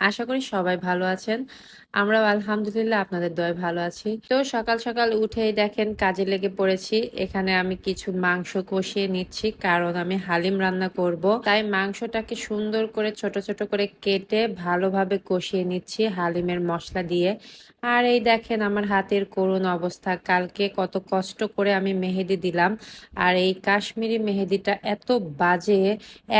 আশা করি সবাই ভালো আছেন। আমরাও আলহামদুলিল্লাহ আপনাদের দয় ভালো আছি। তো সকাল সকাল উঠেই দেখেন কাজে লেগে পড়েছি। এখানে আমি কিছু মাংস কষিয়ে নিচ্ছি, কারণ আমি হালিম রান্না করব। তাই মাংসটাকে সুন্দর করে, ছোট ছোট করে কেটে ভালোভাবে কষিয়ে নিচ্ছি হালিমের মশলা দিয়ে। আর এই দেখেন আমার হাতের করুণ অবস্থা। কালকে কত কষ্ট করে আমি মেহেদি দিলাম। আর এই কাশ্মীরি মেহেদিটা এত বাজে,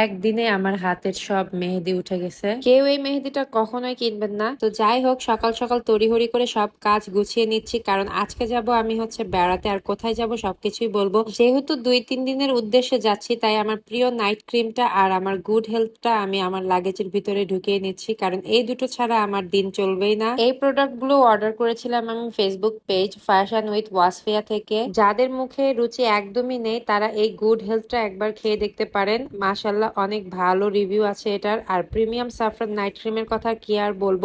একদিনে আমার হাতের সব মেহেদি উঠে গেছে। কেউ এই মেহেদিটা কখনোই কিনবেন না। তো যাই হোক, সকাল সকাল তড়িহড়ি করে সব কাজ গুছিয়ে নিচ্ছি, কারণ আজকে যাব আমি হচ্ছে বেড়াতে, আর কোথায় যাব সবকিছুই বলব। যেহেতু দুই তিন দিনের উদ্দেশ্যে যাচ্ছি, তাই আমার প্রিয় নাইট ক্রিমটা আর আমার গুড হেলথটা আমি আমার লাগেজের ভিতরে ঢুকিয়ে নিচ্ছি, কারণ এই দুটো ছাড়া আমার দিন চলবেই না। এই প্রোডাক্টগুলো অর্ডার করেছিলাম আমি Facebook page fashion with Wasfia থেকে। যাদের মুখে রুচি একদমই নেই, তারা এই গুড হেলথটা একবার খেয়ে দেখতে পারেন। মাশাল্লাহ অনেক ভালো রিভিউ আছে এটার। আর প্রিমিয়াম সাফরান নাইট ক্রিমের কথা কি আর বলব?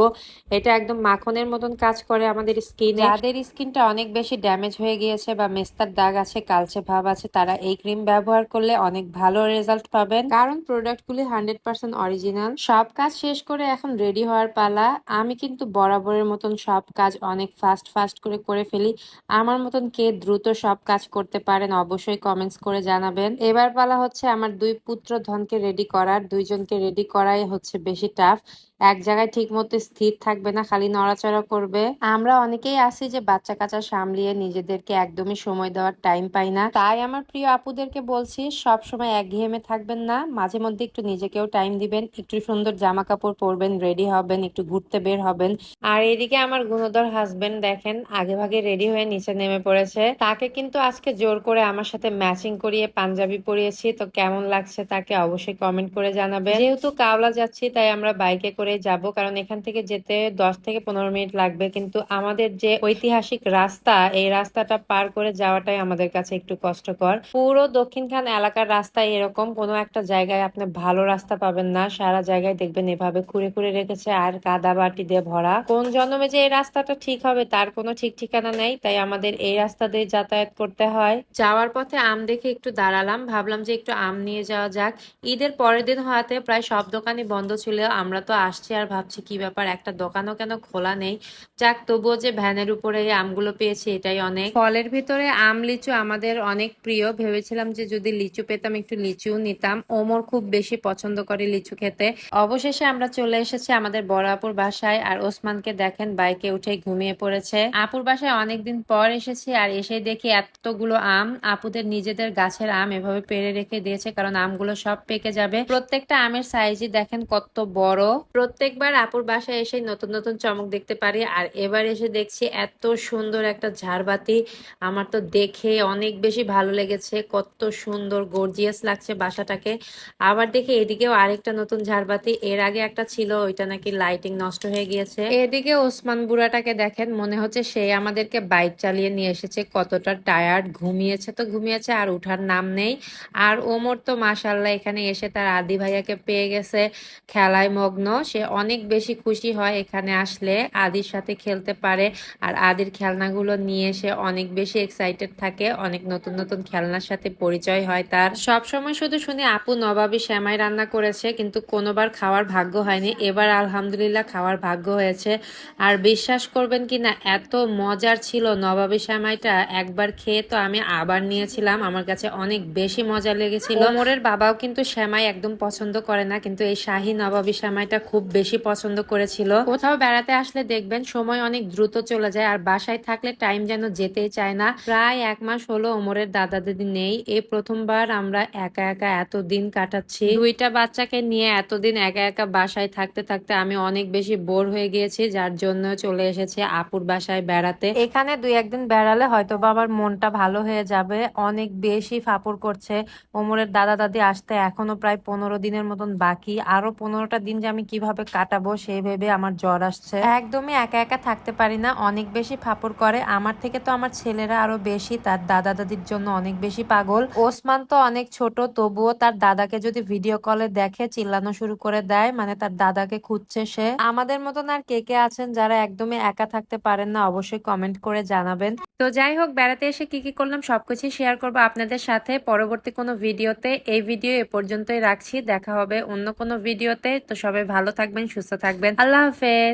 এটা একদম মাখনের মতন কাজ করে আমাদের স্কিনে। যাদের স্কিনটা অনেক বেশি ড্যামেজ হয়ে গিয়েছে বা মেস্তার দাগ আছে কালচে ভাব আছে তারা এই ক্রিম ব্যবহার করলে অনেক ভালো রেজাল্ট পাবেন। কারণ প্রোডাক্টগুলি হান্ড্রেড পার্সেন্ট অরিজিনাল। সব কাজ শেষ করে এখন রেডি হওয়ার পালা। আমি কিন্তু বরাবরের মতন সব কাজ অনেক ফাস্ট ফাস্ট করে করে ফেলি। আমার মতন কে দ্রুত সব কাজ করতে পারেন অবশ্যই কমেন্টস করে জানাবেন। এবার পালা হচ্ছে আমার দুই পুত্র ধনকে রেডি করার। দুইজনকে রেডি করাই হচ্ছে বেশি টাফ এক জায়গায় ঠিক মতো স্থির থাকবে না, খালি নড়াচড়া করবে। আমরা অনেকেই আছি যে বাচ্চা কাচ্চা সামলিয়ে নিজেদেরকে একদমই সময় দেওয়ার টাইম পাই না। তাই আমার প্রিয় আপুদেরকে বলছি সব সময় একঘেয়েমে থাকবেন না, মাঝে মধ্যে একটু নিজেকেও টাইম দিবেন, একটু সুন্দর জামা কাপড় পরবেন রেডি হবেন, একটু ঘুরতে বের হবেন। আর এদিকে আমার গুণধর হাজবেন্ড দেখেন, আগে ভাগে রেডি হয়ে নিচে নেমে পড়েছে। তাকে কিন্তু আজকে জোর করে আমার সাথে ম্যাচিং করিয়ে পাঞ্জাবি পরিয়েছি, তো কেমন লাগছে তাকে অবশ্যই কমেন্ট করে জানাবেন। যেহেতু কাওলা যাচ্ছি, তাই আমরা বাইকে করে যাব, কারণ এখান থেকে যেতে দশ থেকে পনেরো মিনিট লাগবে। কিন্তু আমাদের যে ঐতিহাসিক রাস্তা, এই রাস্তাটা পার করে যাওয়াটাই আমাদের কাছে একটু কষ্টকর। পুরো দক্ষিণখান এলাকার রাস্তা এরকম, কোনো একটা জায়গায় আপনি ভালো রাস্তা পাবেন না। সারা জায়গায় দেখবেন এভাবে খুঁড়ে খুঁড়ে রেখেছে আর কাদা বাটি দিয়ে ভরা। কোন জন্মে যে এই রাস্তাটা ঠিক হবে তার কোনো ঠিক ঠিকানা নেই, তাই আমাদের এই রাস্তা দিয়ে যাতায়াত করতে হয়। যাওয়ার পথে আম দেখে একটু দাঁড়ালাম, ভাবলাম যে একটু আম নিয়ে যাওয়া যাক। ঈদের পরের দিন হওয়াতে প্রায় সব দোকানই বন্ধ ছিল, আমরা তো আসছি আর ভাবছি কি ব্যাপার একটা দোকানও কেন খোলা নেই। যাক তবুও যে ভ্যানের উপরে এই আমগুলো পেয়েছি এটাই অনেক। ফলের ভিতরে আম লিচু আমাদের অনেক প্রিয়। ভেবেছিলাম যে যদি লিচু পেতাম একটু লিচুও নিতাম। ওমর খুব বেশি পছন্দ করে লিচু খেতে। অবশেষে আমরা চলে এসেছি আমাদের বড় আপুর বাসায় আর ওসমানকে দেখেন বাইকে উঠে ঘুমিয়ে পড়েছে। আপুর বাসায় অনেকদিন পর এসেছি আর এসে দেখি এতগুলো আম আপুদের নিজেদের গাছের আম এভাবে পেরে রেখে দিয়েছে কারণ আমগুলো সব পেকে যাবে। প্রত্যেকটা আমের সাইজই দেখেন কত বড়। প্রত্যেকবার আপুর বাসায় এসে নতুন নতুন চমক দেখতে পারি। আর এবার এসে দেখছি এত সুন্দর একটা ঝাড়বাতি। আমার তো দেখে অনেক বেশি ভালো লেগেছে। কত সুন্দর গর্জিয়াস লাগছে বাসাটাকে। আবার দেখি এদিকেও আরেকটা নতুন ঝাড়বাতি। এর আগে একটা ছিল, ওইটা নাকি লাইটিং নষ্ট হয়ে গিয়েছে। এদিকে ওসমান বুড়াটাকে দেখেন, মনে হচ্ছে সে আমাদেরকে বাইক চালিয়ে নিয়ে এসেছে। কতটা টায়ার্ড ঘুমিয়েছে তো ঘুমিয়েছে, আর উঠার নাম নেই। আর ওমর তো মাসাল্লাহ এখানে এসে তার আদি ভাইয়াকে পেয়ে গেছে। খেলায় মগ্ন। সে অনেক বেশি খুশি হয় এখানে আসলে। আদির সাথে খেলতে পারে আর আদির খেলনাগুলো নিয়ে সে অনেক বেশি এক্সাইটেড থাকে। অনেক নতুন নতুন খেলনার সাথে পরিচয় হয় তার। সব সময় শুধু শুনি, আপু, নবাবী শ্যামাই রান্না করেছে, কিন্তু কোনোবার খাওয়ার ভাগ্য হয়নি। এবার আলহামদুলিল্লাহ খাওয়ার ভাগ্য হয়েছে। আর বিশ্বাস করবেন কি না এত মজার ছিল নবাবী শ্যামাইটা একবার খেয়ে তো আমি আবার নিয়েছিলাম। আমার কাছে অনেক বেশি মজা লেগেছিল। মোরের বাবাও কিন্তু শ্যামাই একদম পছন্দ করে না, কিন্তু এই শাহী নবাবী শ্যামাইটা খুব বেশি পছন্দ করেছিল। কোথাও বেড়াতে আসলে দেখবেন সময় অনেক দ্রুত চলে যায় আর বাসায় থাকলে টাইম যেন যেতেই চায় না। প্রায় এক মাস হলো ওমরের দাদা দিদি নেই। এই প্রথমবার আমরা একা একা এত দিন কাটাচ্ছি। দুইটা বাচ্চাকে নিয়ে এতদিন একা একা বাসায় থাকতে থাকতে আমি অনেক বেশি বোর হয়ে গিয়েছি যার জন্য চলে এসেছি আপুর বাসায় বেড়াতে। এখানে দুই একদিন বেড়ালে হয়তো বাবার মনটা ভালো হয়ে যাবে। অনেক বেশি ফাপড় করছে। ওমরের দাদা দাদি আসতে এখনও প্রায় পনেরো দিনের মতন বাকি। আরও পনেরোটা দিন যে আমি কীভাবে কাটাবো সেই ভেবে আমার জ্বর আসছে। একদমই একা একা থাকতে পারি না, অনেক বেশি ফাপড় করে। আমার থেকে তো আমার ছেলেরা আরও বেশি, তার দাদা দাদির জন্য অনেক বেশি পাগল। ওসমান তো অনেক ছোট, তবুও তার দাদাকে যদি ভিডিও কলে দেখে, চিল্লানো শুরু করে দেয় মানে তার দাদাকে খুঁজছে সে। আমাদের মতন আর কে কে আছেন যারা একদমই একা থাকতে পারেন না, অবশ্যই কমেন্ট করে জানাবেন। তো যাই হোক, বেড়াতে এসে কি কি করলাম সবকিছু শেয়ার করব আপনাদের সাথে। পরবর্তী কোনো ভিডিওতে এই ভিডিও এ পর্যন্তই রাখছি। দেখা হবে অন্য কোনো ভিডিওতে তো সবাই ভালো থাকবেন সুস্থ থাকবেন আল্লাহ হাফেজ